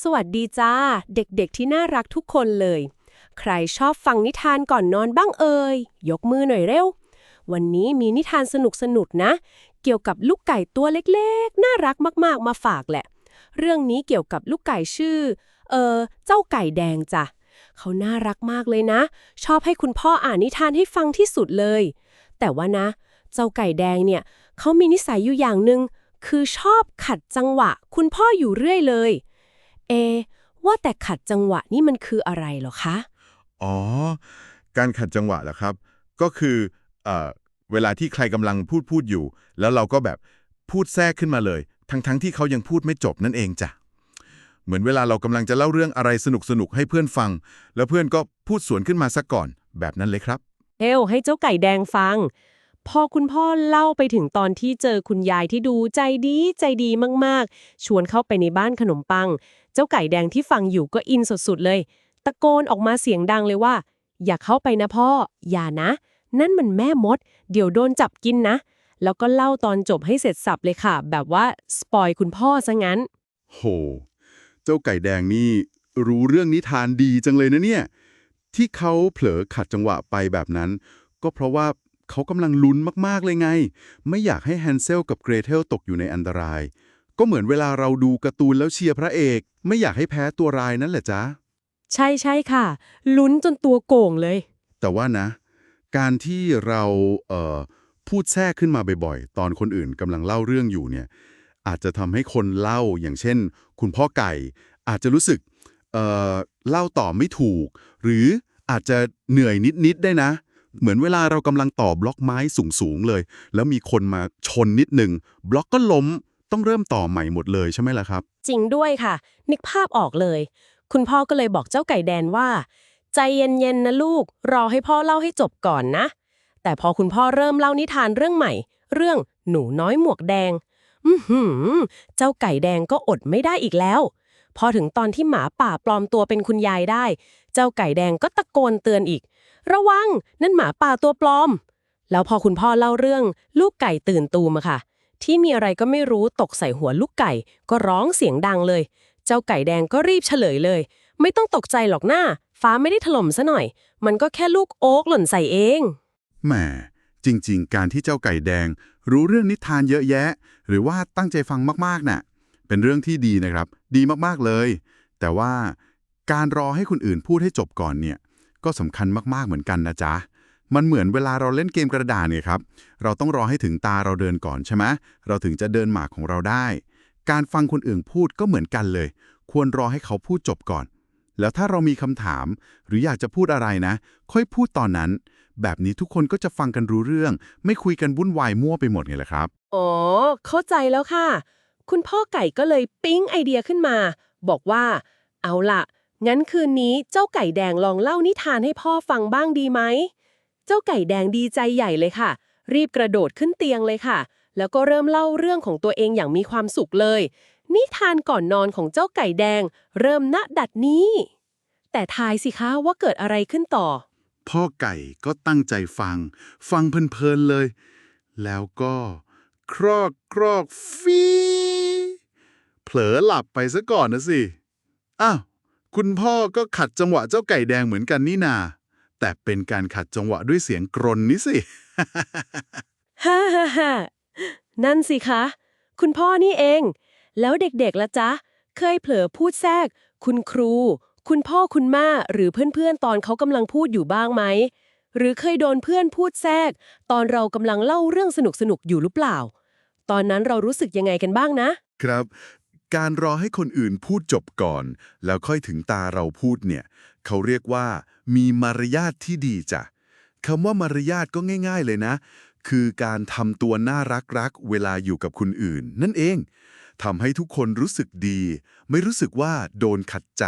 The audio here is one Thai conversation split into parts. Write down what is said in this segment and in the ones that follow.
สวัสดีจ้า เด็กๆที่น่ารักทุกคนเลย ใครชอบฟังนิทานก่อนนอนบ้างเอ่ย ยกมือหน่อยเร็ว วันนี้มีนิทานสนุกๆนะ เกี่ยวกับลูกไก่ตัวเล็กๆ น่ารักมากๆ มาฝากแหละ เรื่องนี้เกี่ยวกับลูกไก่ชื่อ เออเจ้าไก่แดงจ้ะ เขาน่ารักมากเลยนะ ชอบให้คุณพ่ออ่านนิทานให้ฟังที่สุดเลย แต่ว่านะ เจ้าไก่แดงเนี่ยเขามีนิสัยอยู่อย่างหนึ่งคือชอบขัดจังหวะ คุณพ่ออยู่เรื่อยเลย เอะว่าแต่ขัดจังหวะนี่มันคืออะไรเหรอคะ อ๋อ การขัดจังหวะเหรอครับ ก็คือเอ่อเวลาที่ใครกำลังพูดพูดอยู่ แล้วเราก็แบบพูดแทรกขึ้นมาเลย ทั้งๆทที่เขายังพูดไม่จบนั่นเองจ้ะ เหมือนเวลาเรากำลังจะเล่าเรื่องอะไรสนุกๆ ให้เพื่อนฟัง แล้วเพื่อนก็พูดสวนขึ้นมาซะก่อน แบบนั้นเลยครับ เอวให้เจ้าไก่แดงฟัง พอคุณพ่อเล่าไปถึงตอนที่เจอคุณยายที่ดูใจดีใจดีมากๆ ชวนเข้าไปในบ้านขนมปัง เจ้าไก่แดงที่ฟังอยู่ก็อินสุดๆเลย ตะโกนออกมาเสียงดังเลยว่า อย่าเข้าไปนะพ่อ อย่านะ นั่นมันแม่มด เดี๋ยวโดนจับกินนะ แล้วก็เล่าตอนจบให้เสร็จสับเลยค่ะ แบบว่าสปอยคุณพ่อซะงั้น โห เจ้าไก่แดงนี่รู้เรื่องนิทานดีจังเลยนะเนี่ย ที่เขาเผลอขัดจังหวะไปแบบนั้น ก็เพราะว่าเขากำลังลุ้นมากๆเลยไง ไม่อยากให้แฮนเซลกับเกรเทลตกอยู่ในอันตราย ก็เหมือนเวลาเราดูการ์ตูนแล้วเชียร์พระเอก ไม่อยากให้แพ้ตัวร้ายนั่นแหละจ๊ะ ใช่ใช่ค่ะ ลุ้นจนตัวโก่งเลย แต่ว่านะ การที่เราเอ่อพูดแทรกขึ้นมาบ่อยๆ ตอนคนอื่นกำลังเล่าเรื่องอยู่เนี่ย อาจจะทำให้คนเล่าอย่างเช่น คุณพ่อไก่ อาจจะรู้สึกเอ่อเล่าต่อไม่ถูก หรืออาจจะเหนื่อยนิดๆได้นะ เหมือนเวลาเรากำลังต่อบล็อกไม้สูงๆเลย แล้วมีคนมาชนนิดหนึ่งบล็อกก็ล้ม ต้องเริ่มต่อใหม่หมดเลยใช่ไหมล่ะครับ จริงด้วยค่ะ นึกภาพออกเลย คุณพ่อก็เลยบอกเจ้าไก่แดนว่า ใจเย็นๆนะลูก รอให้พ่อเล่าให้จบก่อนนะ แต่พอคุณพ่อเริ่มเล่านิทานเรื่องใหม่ เรื่องหนูน้อยหมวกแดง อือหือเจ้าไก่แดงก็อดไม่ได้อีกแล้ว พอถึงตอนที่หมาป่าปลอมตัวเป็นคุณยายได้ เจ้าไก่แดงก็ตะโกนเตือนอีก ระวัง นั่นหมาป่าตัวปลอม แล้วพอคุณพ่อเล่าเรื่อง ลูกไก่ตื่นตูมอะค่ะ ที่มีอะไรก็ไม่รู้ตกใส่หัวลูกไก่ ก็ร้องเสียงดังเลย เจ้าไก่แดงก็รีบเฉลยเลย ไม่ต้องตกใจหรอกหน้า ฟ้าไม่ได้ถล่มซะหน่อย มันก็แค่ลูกโอ๊กหล่นใส่เองแหมจริง ๆ การที่เจ้าไก่แดง รู้เรื่องนิทานเยอะแยะ หรือว่าตั้งใจฟังมากๆน่ะ เป็นเรื่องที่ดีนะครับ ดีมากๆเลย แต่ว่าการรอให้คนอื่นพูดให้จบก่อนเนี่ย ก็สำคัญมากๆเหมือนกันนะจ๊ะ มันเหมือนเวลาเราเล่นเกมกระดาษเนี่ยครับ เราต้องรอให้ถึงตาเราเดินก่อนใช่ไหมเราถึงจะเดินหมากของเราได้ การฟังคนอื่นพูดก็เหมือนกันเลย ควรรอให้เขาพูดจบก่อน แล้วถ้าเรามีคำถาม หรืออยากจะพูดอะไรนะ ค่อยพูดตอนนั้น แบบนี้ทุกคนก็จะฟังกันรู้เรื่อง ไม่คุยกันวุ่นวายมั่วไปหมดไงล่ะครับอ๋อเข้าใจแล้วค่ะ คุณพ่อไก่ก็เลยปิ๊งไอเดียขึ้นมา บอกว่า เอาล่ะงั้นคืนนี้เจ้าไก่แดงลองเล่านิทานให้พ่อฟังบ้างดีไหม เจ้าไก่แดงดีใจใหญ่เลยค่ะ รีบกระโดดขึ้นเตียงเลยค่ะ แล้วก็เริ่มเล่าเรื่องของตัวเองอย่างมีความสุขเลย นิทานก่อนนอนของเจ้าไก่แดง เริ่มณดัดนี้ แต่ทายสิคะว่าเกิดอะไรขึ้นต่อ พ่อไก่ก็ตั้งใจฟัง ฟังเพลินๆเลย แล้วก็ ครอกครอกฟีเผลอหลับไปซะก่อนนะสิ อ้าว คุณพ่อก็ขัดจังหวะเจ้าไก่แดงเหมือนกันนี่นา แต่เป็นการขัดจังหวะด้วยเสียงกรนนี่สิ ฮ่าฮ่าฮ่านั่นสิคะ คุณพ่อนี่เอง แล้วเด็กๆละจ๊ะ เคยเผลอพูดแทรก คุณครู คุณพ่อคุณแม่หรือเพื่อนๆ ตอนเขากำลังพูดอยู่บ้างไหม หรือเคยโดนเพื่อนพูดแทรก ตอนเรากำลังเล่าเรื่องสนุกๆ อยู่หรือเปล่า ตอนนั้นเรารู้สึกยังไงกันบ้างนะ ครับ การรอให้คนอื่นพูดจบก่อน แล้วค่อยถึงตาเราพูดเนี่ย เขาเรียกว่า มีมารยาทที่ดีจ้ะคำว่ามารยาทก็ง่าย ๆเลยนะ คือการทำตัวน่ารักรักๆเวลาอยู่กับคนอื่น นั่นเองทำให้ทุกคนรู้สึกดี ไม่รู้สึกว่าโดนขัดใจ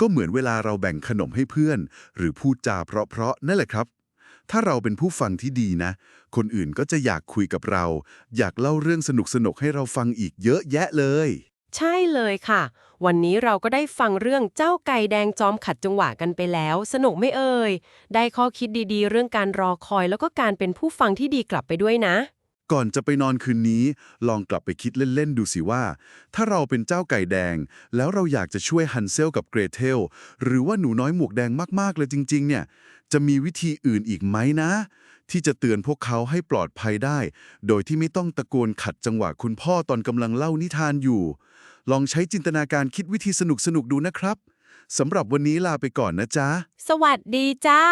ก็เหมือนเวลาเราแบ่งขนมให้เพื่อน หรือพูดจาเพราะๆนั่นแหละครับ ถ้าเราเป็นผู้ฟังที่ดีนะ คนอื่นก็จะอยากคุยกับเรา อยากเล่าเรื่องสนุกๆให้เราฟังอีกเยอะแยะเลย ใช่เลยค่ะ วันนี้เราก็ได้ฟังเรื่องเจ้าไก่แดงจอมขัดจังหวะกันไปแล้ว สนุกไม่เอ่ย ได้ข้อคิดดีๆ เรื่องการรอคอยแล้วก็การเป็นผู้ฟังที่ดีกลับไปด้วยนะ ก่อนจะไปนอนคืนนี้ ลองกลับไปคิดเล่น ๆ ดูสิว่า ถ้าเราเป็นเจ้าไก่แดง แล้วเราอยากจะช่วยฮันเซลกับเกรเทล หรือว่าหนูน้อยหมวกแดงมากๆเลยจริง ๆ เนี่ย จะมีวิธีอื่นอีกไหมนะ ที่จะเตือนพวกเขาให้ปลอดภัยได้ โดยที่ไม่ต้องตะโกนขัดจังหวะคุณพ่อตอนกำลังเล่านิทานอยู่ ลองใช้จินตนาการคิดวิธีสนุกๆดูนะครับสำหรับวันนี้ลาไปก่อนนะจ๊ะ สวัสดีจ้า